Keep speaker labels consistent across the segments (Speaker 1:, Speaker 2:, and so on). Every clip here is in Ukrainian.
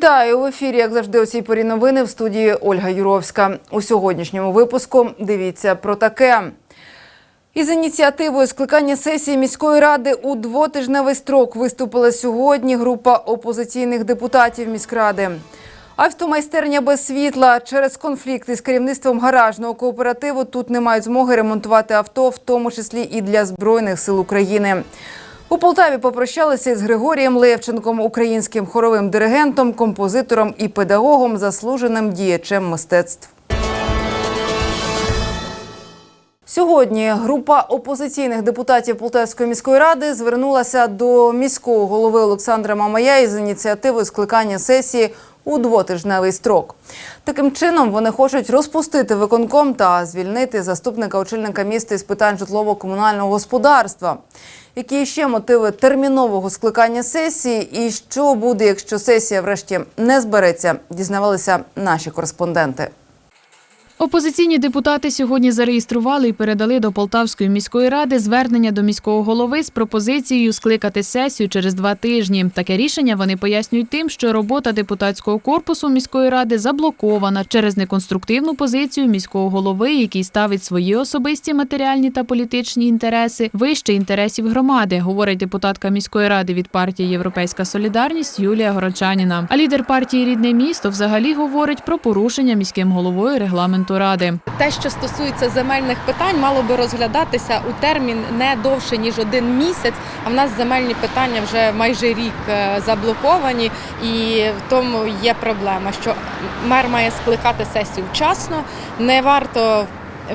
Speaker 1: Вітаю в ефірі, як завжди, у цій порі новини в студії Ольга Юровська. У сьогоднішньому випуску дивіться про таке. Із ініціативою скликання сесії міської ради у двотижневий строк виступила сьогодні група опозиційних депутатів міськради. Автомайстерня без світла через конфлікт із керівництвом гаражного кооперативу тут не мають змоги ремонтувати авто, в тому числі і для збройних сил України. У Полтаві попрощалися із Григорієм Левченком, українським хоровим диригентом, композитором і педагогом, заслуженим діячем мистецтв. Сьогодні група опозиційних депутатів Полтавської міської ради звернулася до міського голови Олександра Мамая із ініціативою скликання сесії у двотижневий строк. Таким чином вони хочуть розпустити виконком та звільнити заступника очільника міста із питань житлово-комунального господарства. Які ще мотиви термінового скликання сесії, і що буде, якщо сесія врешті не збереться, дізнавалися наші кореспонденти.
Speaker 2: Опозиційні депутати сьогодні зареєстрували і передали до Полтавської міської ради звернення до міського голови з пропозицією скликати сесію через два тижні. Таке рішення вони пояснюють тим, що робота депутатського корпусу міської ради заблокована через неконструктивну позицію міського голови, який ставить свої особисті матеріальні та політичні інтереси вище інтересів громади, говорить депутатка міської ради від партії Європейська Солідарність Юлія Горочаніна. А лідер партії Рідне місто взагалі говорить про порушення міським головою регламенту ради.
Speaker 3: Те, що стосується земельних питань, мало би розглядатися у термін не довше ніж один місяць. А в нас земельні питання вже майже рік е, заблоковані, і в тому є проблема, що мер має скликати сесію вчасно. Не варто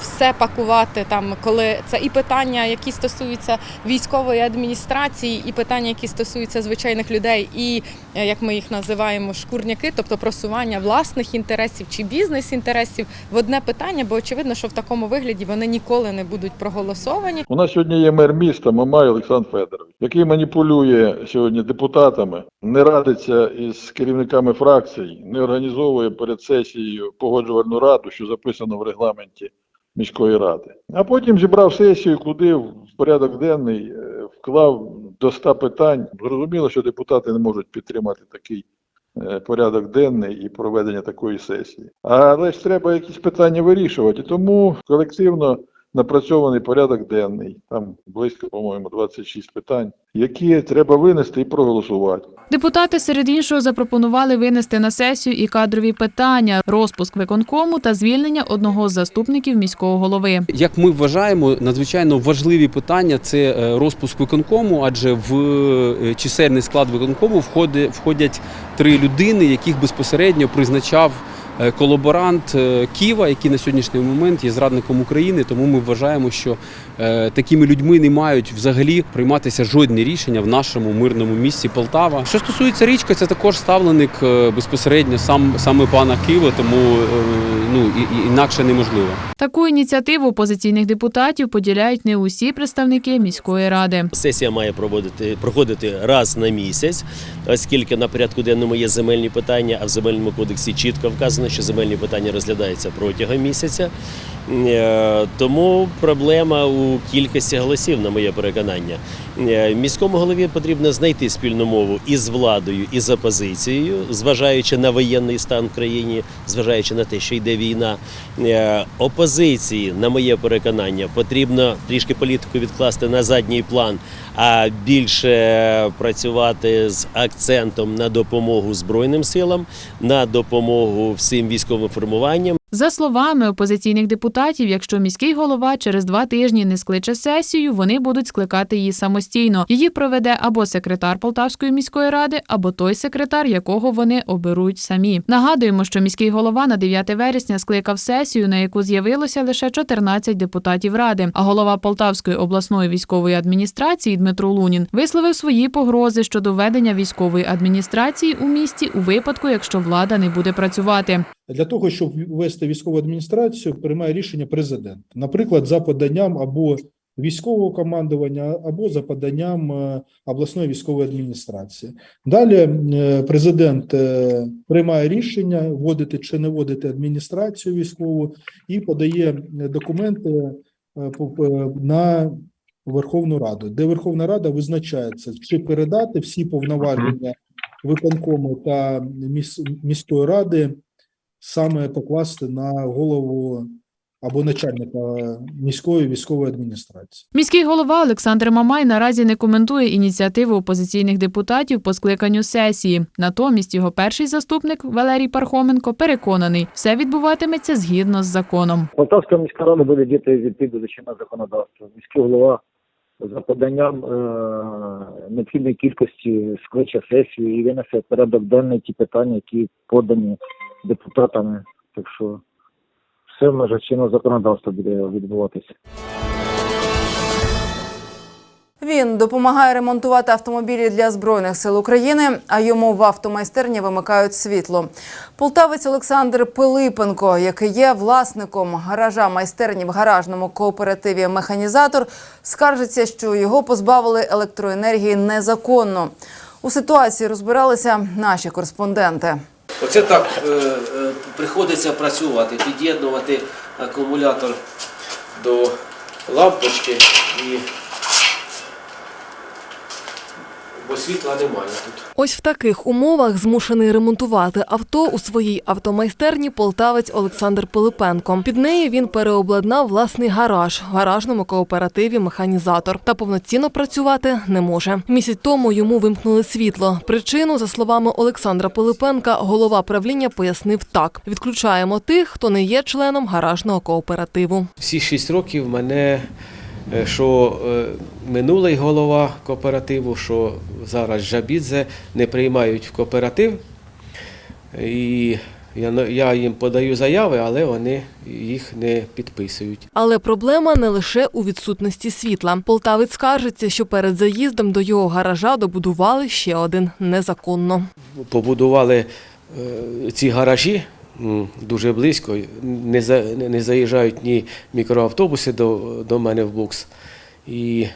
Speaker 3: все пакувати там, коли це і питання, які стосуються військової адміністрації, і питання, які стосуються звичайних людей, і е, як ми їх називаємо, шкурняки, тобто просування власних інтересів чи бізнес-інтересів в одне питання, бо очевидно, що в такому вигляді вони ніколи не будуть проголосовані.
Speaker 4: У нас сьогодні є мер міста Мамай Олександр Федорович, який маніпулює сьогодні депутатами, не радиться із керівниками фракцій, не організовує перед сесією погоджувальну раду, що записано в регламенті міської ради. А потім зібрав сесію, куди в порядок денний е, вклав до 100 питань. Зрозуміло, що депутати не можуть підтримати такий е, порядок денний і проведення такої сесії. Але ж треба якісь питання вирішувати. Тому колективно напрацьований порядок денний, там близько, по-моєму, 26 питань, які треба винести і проголосувати.
Speaker 2: Депутати серед іншого запропонували винести на сесію і кадрові питання, розпуск виконкому та звільнення одного з заступників міського голови.
Speaker 5: Як ми вважаємо, надзвичайно важливі питання це е, розпуск виконкому, адже в е, чисельний склад виконкому входи- входять три людини, яких безпосередньо призначав колаборант е, Ківа, який на сьогоднішній момент є зрадником України. Тому ми вважаємо, що е, такими людьми не мають взагалі прийматися жодні рішення в нашому мирному місті Полтава. Що стосується річки, це також ставленик е, безпосередньо сам саме пана Кива, тому е, ну і, і інакше неможливо.
Speaker 2: Таку ініціативу опозиційних депутатів поділяють не усі представники міської ради.
Speaker 6: Сесія має проводити проходити раз на місяць, оскільки на порядку денному є земельні питання, а в земельному кодексі чітко вказано, що земельні питання розглядаються протягом місяця. Е, Тому проблема у кількості голосів, на моє переконання. Е, Міському голові потрібно знайти спільну мову із владою, і з опозицією, зважаючи на воєнний стан в країні, зважаючи на те, що йде війна. Е, Опозиції, на моє переконання, потрібно трішки політику відкласти на задній план, а більше працювати з акцентом на допомогу Збройним силам, на допомогу всім військовим формуванням.
Speaker 2: За словами опозиційних депутатів, якщо міський голова через два тижні не скличе сесію, вони будуть скликати її самостійно. Її проведе або секретар Полтавської міської ради, або той секретар, якого вони оберуть самі. Нагадуємо, що міський голова на 9 вересня скликав сесію, на яку з'явилося лише 14 депутатів ради. А голова Полтавської обласної військової адміністрації Дмитро Лунін висловив свої погрози щодо введення військової адміністрації у місті у випадку, якщо влада не буде працювати.
Speaker 7: Для того, щоб ввести військову адміністрацію, приймає рішення президент. Наприклад, за поданням або військового командування, або за поданням е, обласної військової адміністрації. Далі е, президент е, приймає рішення вводити чи не вводити адміністрацію військову і подає документи на Верховну Раду, де Верховна Рада визначається, чи передати всі повноваження виконкому та міс, міської ради саме покласти на голову або начальника міської військової адміністрації.
Speaker 2: Міський голова Олександр Мамай наразі не коментує ініціативу опозиційних депутатів по скликанню сесії. Натомість його перший заступник Валерій Пархоменко переконаний, все відбуватиметься згідно з законом.
Speaker 8: Полтавська міська рада буде діяти відповідно до чинного законодавства. Міський голова за поданням е, необхідної кількості скличе сесію і винесе порядок денний ті питання, які подані депутатами. Так що все в межах чинного законодавства буде відбуватися.
Speaker 1: Він допомагає ремонтувати автомобілі для збройних сил України, а йому в автомайстерні вимикають світло. Полтавець Олександр Пилипенко, який є власником гаража майстерні в гаражному кооперативі Механізатор, скаржиться, що його позбавили електроенергії незаконно. У ситуації розбиралися наші кореспонденти.
Speaker 9: Оце так е, е, приходиться працювати, під'єднувати акумулятор до лампочки і бо світла немає тут.
Speaker 10: Ось в таких умовах змушений ремонтувати авто у своїй автомайстерні полтавець Олександр Пилипенко. Під нею він переобладнав власний гараж в гаражному кооперативі Механізатор та повноцінно працювати не може. Місяць тому йому вимкнули світло. Причину, за словами Олександра Пилипенка, голова правління пояснив так: відключаємо тих, хто не є членом гаражного кооперативу.
Speaker 9: Всі шість років мене, що е, минулий голова кооперативу, що зараз Жабідзе, не приймають в кооператив. І я, їм подаю заяви, але вони їх не підписують.
Speaker 10: Але проблема не лише у відсутності світла. Полтавець скаржиться, що перед заїздом до його гаража добудували ще один незаконно.
Speaker 9: побудували е, ці гаражі дуже близько. Не, за, не заїжджають ні мікроавтобуси до, до мене в букс. І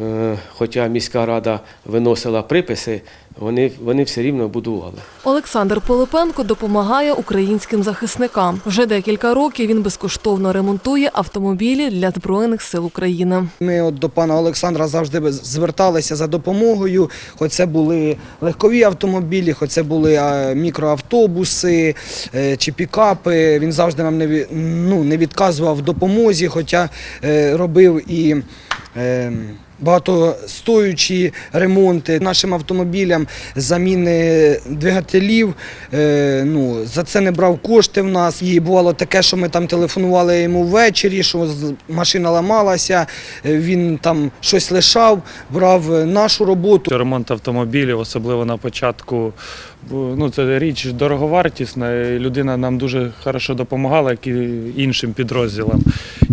Speaker 9: е, хоча міська рада виносила приписи, вони, вони все рівно будували.
Speaker 10: Олександр Пилипенко допомагає українським захисникам. Вже декілька років він безкоштовно ремонтує автомобілі для збройних сил України.
Speaker 11: Ми от до пана Олександра завжди зверталися за допомогою. Хоч це були легкові автомобілі, хоч це були е, мікроавтобуси е, чи пікапи. Він завжди нам не, ну, не відказував в допомозі, хоча е, робив і. Багатостоючі ремонти нашим автомобілям, заміни двигателів. Е, ну, за це не брав кошти в нас. І бувало таке, що ми там телефонували йому ввечері, що машина ламалася, е, він там щось лишав, брав е, нашу роботу.
Speaker 12: Ремонт автомобілів, особливо на початку, ну, це річ дороговартісна. Людина нам дуже хорошо допомагала, як і іншим підрозділам.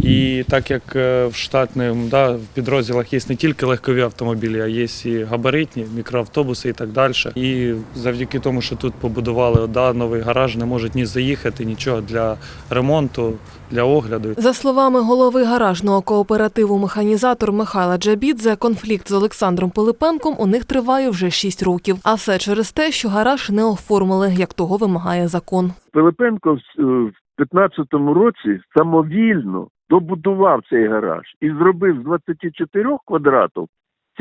Speaker 12: І так як е, в штатних да, в підрозділах є не тільки легкові автомобілі, а є і габаритні, мікроавтобуси і так далі. І завдяки тому, що тут побудували да, новий гараж, не можуть ні заїхати, нічого для ремонту, для огляду.
Speaker 10: За словами голови гаражного кооперативу механізатор Михайла Джабідзе, конфлікт з Олександром Пилипенком у них триває вже 6 років. А все через те, що гараж не оформили, як того вимагає закон.
Speaker 13: Пилипенко в е, в 15-му році самовільно добудував цей гараж і зробив з 24 квадратів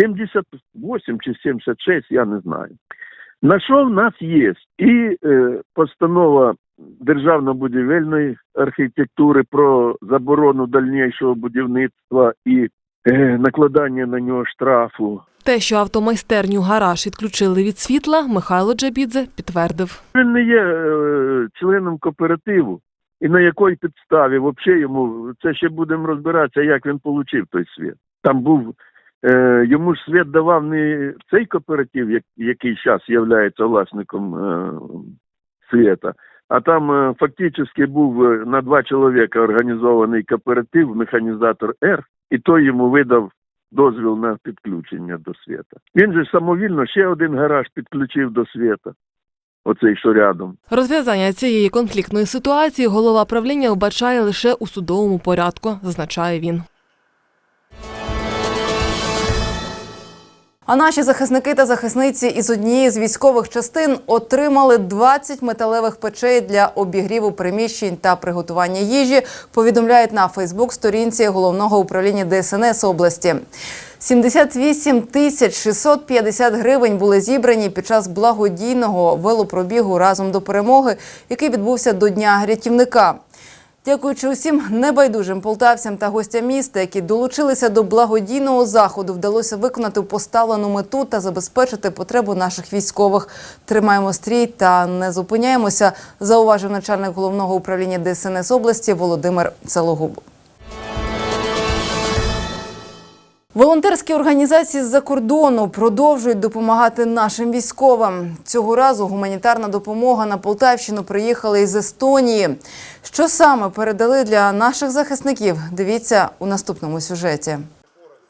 Speaker 13: 78 чи 76, я не знаю. На що в нас є? І е, постанова Державно-будівельної архітектури про заборону дальнішого будівництва і е, накладання на нього штрафу.
Speaker 10: Те, що автомайстерню гараж відключили від світла, Михайло Джабідзе підтвердив.
Speaker 13: Він не є е, членом кооперативу. І на якій підставі взагалі йому це ще будемо розбиратися, як він отримав той світ. Там був е, йому ж світ давав не цей кооператив, який зараз є власником е, світа, а там е, фактично був е, на два чоловіка організований кооператив механізатор Р, і той йому видав дозвіл на підключення до світа. Він же самовільно ще один гараж підключив до світа. Оцей що рядом.
Speaker 10: Розв'язання цієї конфліктної ситуації голова правління вбачає лише у судовому порядку, зазначає він.
Speaker 1: А наші захисники та захисниці із однієї з військових частин отримали 20 металевих печей для обігріву приміщень та приготування їжі. Повідомляють на Фейсбук-сторінці головного управління ДСНС області. 78 тисяч 650 гривень були зібрані під час благодійного велопробігу разом до перемоги, який відбувся до Дня рятівника. Дякуючи усім небайдужим полтавцям та гостям міста, які долучилися до благодійного заходу, вдалося виконати поставлену мету та забезпечити потребу наших військових. Тримаємо стрій та не зупиняємося, зауважив начальник головного управління ДСНС області Володимир Целогуб. Волонтерські організації з-за кордону продовжують допомагати нашим військовим. Цього разу гуманітарна допомога на Полтавщину приїхала із Естонії. Що саме передали для наших захисників? Дивіться у наступному сюжеті.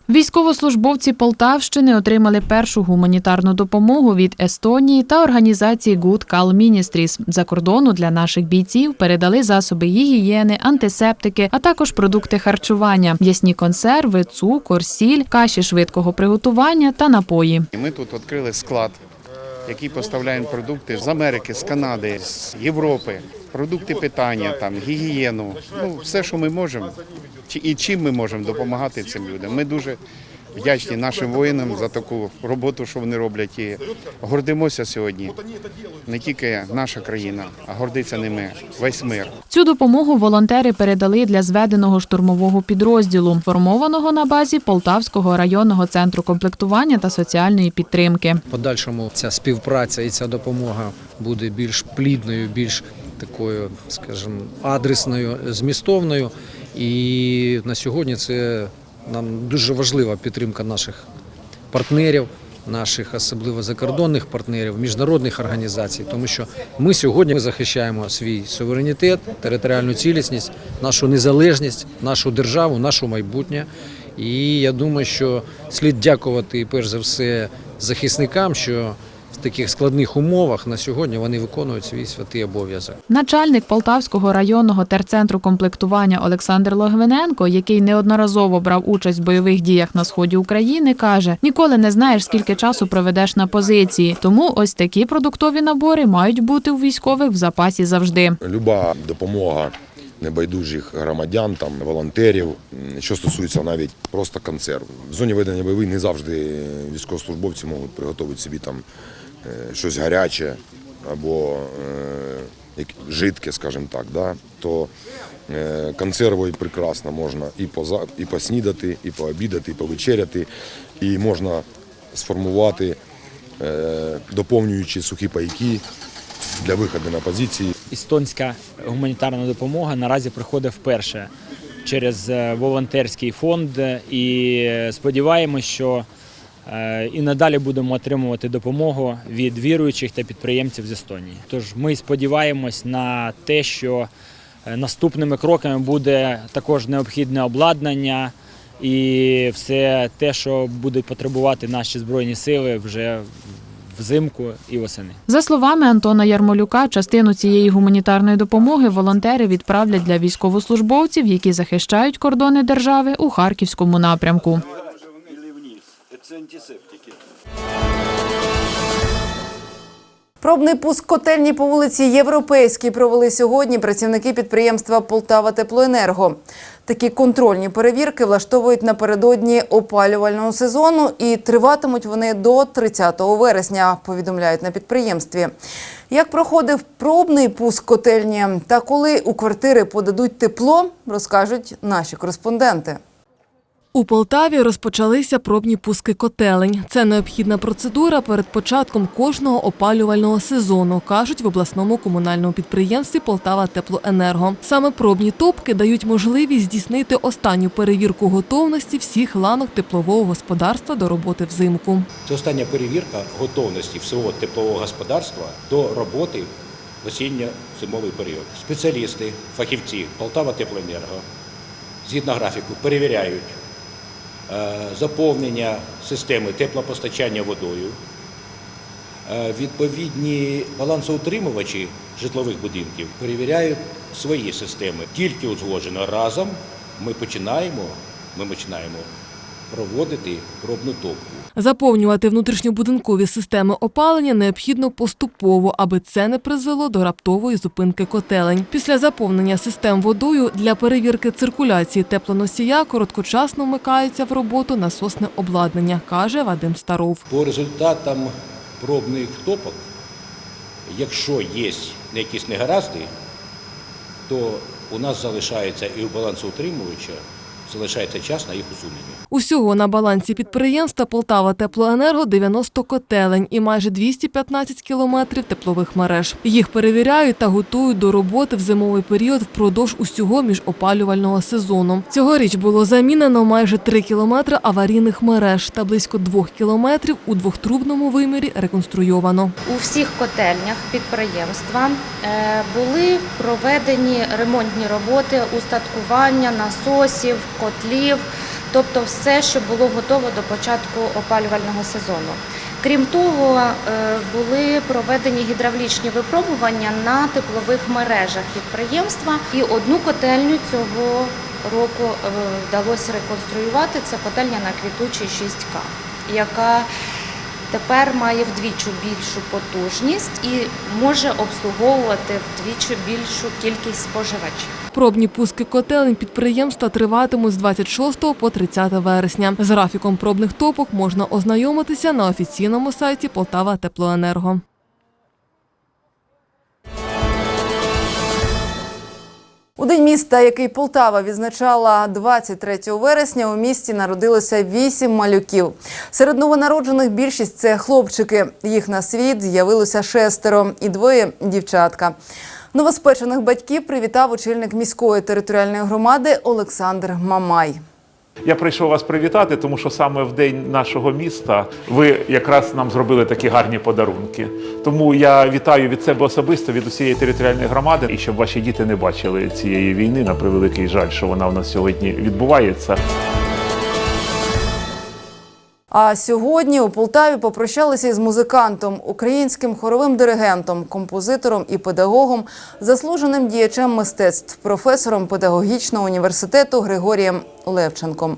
Speaker 2: Військовослужбовці Полтавщини отримали першу гуманітарну допомогу від Естонії та організації Good Call Ministries. За кордону для наших бійців передали засоби гігієни, антисептики, а також продукти харчування, м'ясні консерви, цукор, сіль, каші швидкого приготування та напої.
Speaker 14: Ми тут відкрили склад, який поставляємо продукти з Америки, з Канади, з Європи, продукти питання, там, гігієну, ну, все, що ми можемо, чи- і чим ми можемо допомагати цим людям. Ми дуже вдячні нашим воїнам за таку роботу, що вони роблять. І гордимося сьогодні. Не тільки наша країна, а гордиться ними весь мир.
Speaker 2: Цю допомогу волонтери передали для зведеного штурмового підрозділу, формованого на базі Полтавського районного центру комплектування та соціальної підтримки.
Speaker 15: В подальшому ця співпраця і ця допомога буде більш плідною, більш такою, скажімо, адресною, змістовною. І на сьогодні це нам дуже важлива підтримка наших партнерів, наших особливо закордонних партнерів, міжнародних організацій, тому що ми сьогодні захищаємо свій суверенітет, територіальну цілісність, нашу незалежність, нашу державу, наше майбутнє. І я думаю, що слід дякувати перш за все захисникам, що в таких складних умовах на сьогодні вони виконують свій святий обов'язок.
Speaker 2: Начальник Полтавського районного терцентру комплектування Олександр Логвиненко, який неодноразово брав участь в бойових діях на сході України, каже: ніколи не знаєш, скільки часу проведеш на позиції. Тому ось такі продуктові набори мають бути у військових в запасі завжди.
Speaker 16: Люба допомога небайдужих громадян, там волонтерів, що стосується навіть просто консерв. В зоні ведення бойових не завжди військовослужбовці можуть приготувати собі там щось гаряче або е, жидке, скажімо так. Да? То е, консервою прекрасно можна і поза, і поснідати, і пообідати, і повечеряти, і можна сформувати, е, доповнюючи сухі пайки для виходу на позиції.
Speaker 17: естонська гуманітарна допомога наразі приходить вперше через е, волонтерський фонд. І сподіваємось, що е, і надалі будемо отримувати допомогу від віруючих та підприємців з Естонії. Тож ми сподіваємось на те, що е, наступними кроками буде також необхідне обладнання. І все те, що будуть потребувати наші збройні сили вже взимку і восени.
Speaker 2: За словами Антона Ярмолюка, частину цієї гуманітарної допомоги волонтери відправлять для військовослужбовців, які захищають кордони держави у харківському напрямку.
Speaker 1: Пробний пуск котельні по вулиці Європейській провели сьогодні працівники підприємства Полтава Теплоенерго. Такі контрольні перевірки влаштовують напередодні опалювального сезону і триватимуть вони до 30 вересня, повідомляють на підприємстві. Як проходив пробний пуск котельні та коли у квартири подадуть тепло, розкажуть наші кореспонденти.
Speaker 10: У Полтаві розпочалися пробні пуски котелень. Це необхідна процедура перед початком кожного опалювального сезону, кажуть в обласному комунальному підприємстві Полтава Теплоенерго. Саме пробні топки дають можливість здійснити останню перевірку готовності всіх ланок теплового господарства до роботи взимку.
Speaker 18: Це остання перевірка готовності всього теплового господарства до роботи в осінньо-зимовий період. Спеціалісти, фахівці Полтава Теплоенерго згідно графіку перевіряють заповнення системи теплопостачання водою, Е, відповідні балансоутримувачі житлових будинків перевіряють свої системи. Тільки узгоджено разом ми починаємо, ми починаємо проводити пробну топку.
Speaker 10: Заповнювати внутрішньобудинкові системи опалення необхідно поступово, аби це не призвело до раптової зупинки котелень. Після заповнення систем водою для перевірки циркуляції теплоносія короткочасно вмикаються в роботу насосне обладнання, каже Вадим Старов.
Speaker 18: По результатам пробних топок, якщо є якісь негаразди, то у нас залишається і у балансоутримувача залишається час на їх усунення.
Speaker 10: Усього на балансі підприємства Полтава Теплоенерго 90 котелень і майже 215 кілометрів теплових мереж. Їх перевіряють та готують до роботи в зимовий період впродовж усього міжопалювального сезону. Цьогоріч було замінено майже 3 кілометри аварійних мереж та близько 2 кілометрів у двохтрубному вимірі реконструйовано.
Speaker 19: У всіх котельнях підприємства е, були проведені ремонтні роботи, устаткування насосів, котлів, тобто все, що було готово до початку опалювального сезону. Крім того, е, були проведені гідравлічні випробування на теплових мережах підприємства, і одну котельню цього року е, вдалося реконструювати. Це котельня на квітучій 6К, яка тепер має вдвічі більшу потужність і може обслуговувати вдвічі більшу кількість споживачів.
Speaker 10: Пробні пуски котелень підприємства триватимуть з 26 по 30 вересня. З графіком пробних топок можна ознайомитися на офіційному сайті Полтава Теплоенерго.
Speaker 1: У день міста, який Полтава відзначала 23 вересня, у місті народилося вісім малюків. Серед новонароджених більшість це хлопчики. Їх на світ з'явилося шестеро і двоє дівчатка. Новоспечених батьків привітав очільник міської територіальної громади Олександр Мамай.
Speaker 20: Я прийшов вас привітати, тому що саме в день нашого міста ви якраз нам зробили такі гарні подарунки. Тому я вітаю від себе особисто, від усієї територіальної громади, і щоб ваші діти не бачили цієї війни на превеликий жаль, що вона у нас сьогодні відбувається.
Speaker 1: А сьогодні у Полтаві попрощалися із музикантом, українським хоровим диригентом, композитором і педагогом, заслуженим діячем мистецтв, професором педагогічного університету Григорієм Левченком.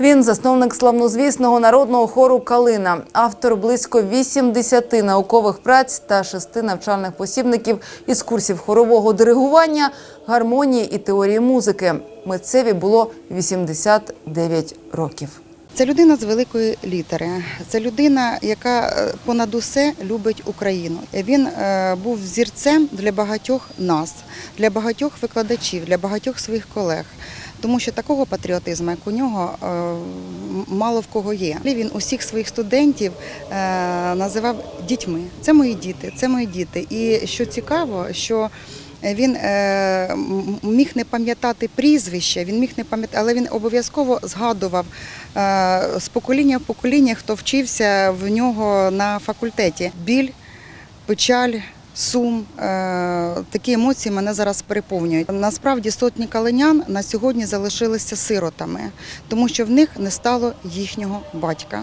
Speaker 1: Він засновник славнозвісного народного хору Калина, автор близько 80 наукових праць та шести навчальних посібників із курсів хорового диригування, гармонії і теорії музики. Митцеві було 89 років.
Speaker 21: Це людина з великої літери. Це людина, яка е, понад усе любить Україну. Він е, був зірцем для багатьох нас, для багатьох викладачів, для багатьох своїх колег. Тому що такого патріотизму, як у нього, е, мало в кого є. Він усіх своїх студентів називав дітьми. Це мої діти, це мої діти. І що цікаво, що він е, міг не пам'ятати прізвище, він міг не пам'ятати, але він обов'язково згадував е, з покоління в покоління, хто вчився в нього на факультеті. Біль, печаль. Сум, е, такі емоції мене зараз переповнюють. Насправді сотні калинян на сьогодні залишилися сиротами, тому що в них не стало їхнього батька.